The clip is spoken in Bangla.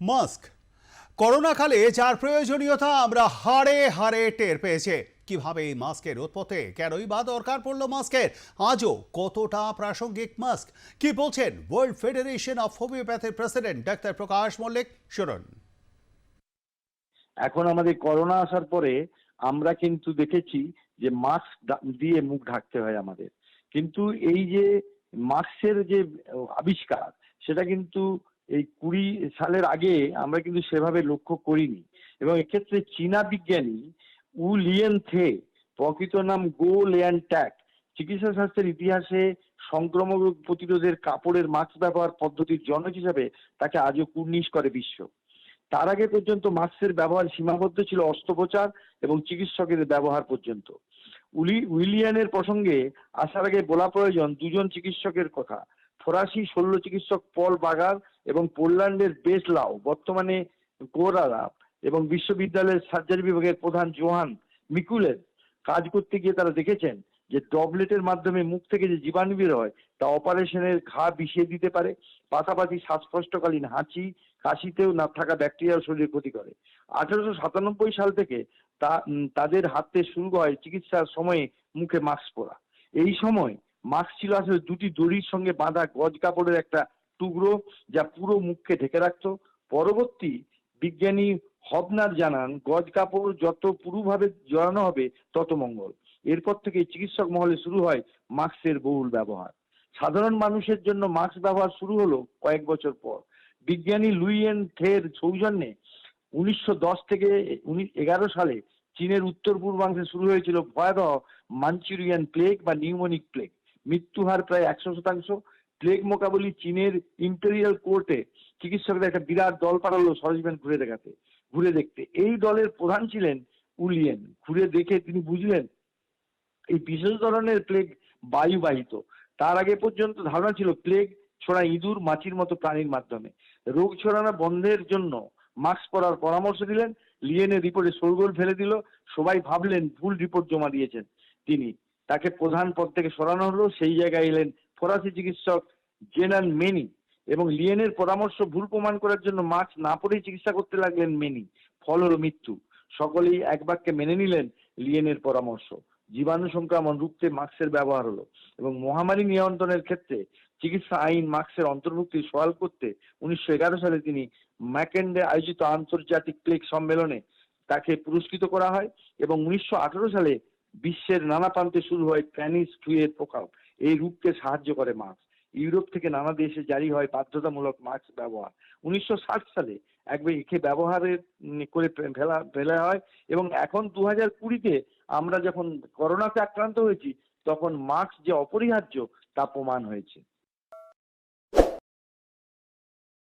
মাস্ক। করোনাকালে যার প্রয়োজনীয়তা, আমরা হাড়ে হাড়ে টের পেয়েছে। কীভাবে এই মাস্কের উৎপত্তি কেনই বা দরকার পড়ল মাস্কের? আজও কতটা প্রাসঙ্গিক মাস্ক? কি বলছেন ওয়ার্ল্ড ফেডারেশন অফ হোমিওপ্যাথির প্রেসিডেন্ট ডাক্তার প্রকাশ মল্লিক? শুনুন। এখন আমাদের করোনা আসার পরে, আমরা কিন্তু দেখেছি যে মাস্ক দিয়ে মুখ ঢাকতে হয় আমাদের। কিন্তু এই যে মাস্কের যে আবিষ্কার, সেটা কিন্তু এই কুড়ি সালের আগে আমরা কিন্তু সেভাবে লক্ষ্য করিনি। এবং এক্ষেত্রে চীনা বিজ্ঞানী উ লিয়েন থে প্রকৃত নাম গো লেয়ান ট্যাক চিকিৎসা শাস্ত্রের ইতিহাসে সংক্রমক প্রতিরোধের কাপড়ের মাস্ক ব্যবহার পদ্ধতির জনক হিসাবে তাকে আজও কুর্নিশ করে বিশ্ব। তার আগে পর্যন্ত মাস্কের ব্যবহার সীমাবদ্ধ ছিল অস্ত্রোপচার এবং চিকিৎসকের ব্যবহার পর্যন্ত। উলি উইলিয়ানের প্রসঙ্গে আসার আগে বলা প্রয়োজন, দুজন চিকিৎসকের কথা। ফরাসি শল্য চিকিৎসক পল বাগার এবং পোল্যান্ডের বেসলাও, বর্তমানে কোরারা এবং বিশ্ববিদ্যালয়ের সার্জারি বিভাগের প্রধান জোহান মিকুলের কাজ করতে গিয়ে তারা দেখেছেন যে ডবলেটের মাধ্যমে মুখ থেকে যে জীবাণু বের হয়, তা অপারেশনের ঘা বিষিয়ে দিতে পারে, পাশাপাশি শ্বাসকষ্টকালীন হাঁচি, কাশিতেও না থাকা ব্যাকটেরিয়ার শরীরে ক্ষতি করে। আঠারোশো সাতানব্বই সাল থেকে তা তাদের হাতে শুরু হয় চিকিৎসার সময়ে মুখে মাস্ক পরা। এই সময় মাস্ক ছিল আসলে দুটি দড়ির সঙ্গে বাঁধা গজ কাপড়ের একটা টুকরো যা পুরো মুখকে ঢেকে রাখতো। পরবর্তী বিজ্ঞানী হবনার জানান, গজ কাপড় যত পুরুভাবে জড়ানো হবে, তত মঙ্গল। এরপর থেকে চিকিৎসক মহলে শুরু হয় মাস্কের বহুল ব্যবহার। সাধারণ মানুষের জন্য মাস্ক ব্যবহার শুরু হলো কয়েক বছর পর। বিজ্ঞানী লুইয়েন থের সৌজন্যে উনিশশো দশ থেকে এগারো সালে চীনের উত্তর পূর্বাংশে শুরু হয়েছিল ভয়াবহ মাঞ্চুরিয়ান প্লেগ বা নিউমোনিক প্লেগ। মৃত্যু হার প্রায় একশো শতাংশ। প্লেগ মোকাবলি চীনের ইম্পেরিয়াল কোর্টে চিকিৎসকদের একটা বিরাট দল পাঠালো সরজমেন ঘুরে দেখাতে, ঘুরে দেখতে। এই দলের প্রধান ছিলেন উলিয়েন। ঘুরে দেখে তিনি বুঝলেন, এই বিশেষ ধরনের প্লেগ বায়ুবাহিত। তার আগে পর্যন্ত ধারণা ছিল প্লেগ ছড়া ইঁদুর মাছির মতো প্রাণীর মাধ্যমে। রোগ ছড়ানো বন্ধের জন্য মাস্ক পরার পরামর্শ দিলেন। লিয়েনের রিপোর্টে সরগোল ফেলে দিল। সবাই ভাবলেন ভুল রিপোর্ট জমা দিয়েছেন তিনি। তাকে প্রধান পদ থেকে সরানো হলো। সেই জায়গায় এলেন ফরাসি চিকিৎসক জেনান মেনি এবং লিয়েনের পরামর্শ ভুল প্রমাণ করার জন্য মাস্ক না পরেই চিকিৎসা করতে লাগলেন মেনি। ফল হলো মৃত্যু। সকলেই এক বাক্যে মেনে নিলেন লিয়েনের পরামর্শ। জীবাণু সংক্রমণ রুখতে মাস্কের ব্যবহার হলো এবং মহামারী নিয়ন্ত্রণের ক্ষেত্রে চিকিৎসা আইন মাস্কের অন্তর্ভুক্তি সওয়াল করতে উনিশশো এগারো সালে তিনি ম্যাকেন্ডে আয়োজিত আন্তর্জাতিক প্লেগ সম্মেলনে তাকে পুরস্কৃত করা হয় এবং উনিশশো আঠারো সালে বিশ্বের নানা প্রান্তে শুরু হয় প্যানিস ফ্লুয়ের প্রকোপ এই রূপকে সাহায্য করে মাস্ক। ইউরোপ থেকে নানা দেশে জারি হয় বাধ্যতামূলক মাস্ক ব্যবহার। উনিশশো ষাট সালে একবার একে ব্যবহারের করে ফেলা ফেলা হয় এবং এখন দু হাজার কুড়িতে আমরা যখন করোনাতে আক্রান্ত হয়েছি, তখন মাস্ক যে অপরিহার্য তা প্রমাণ হয়েছে।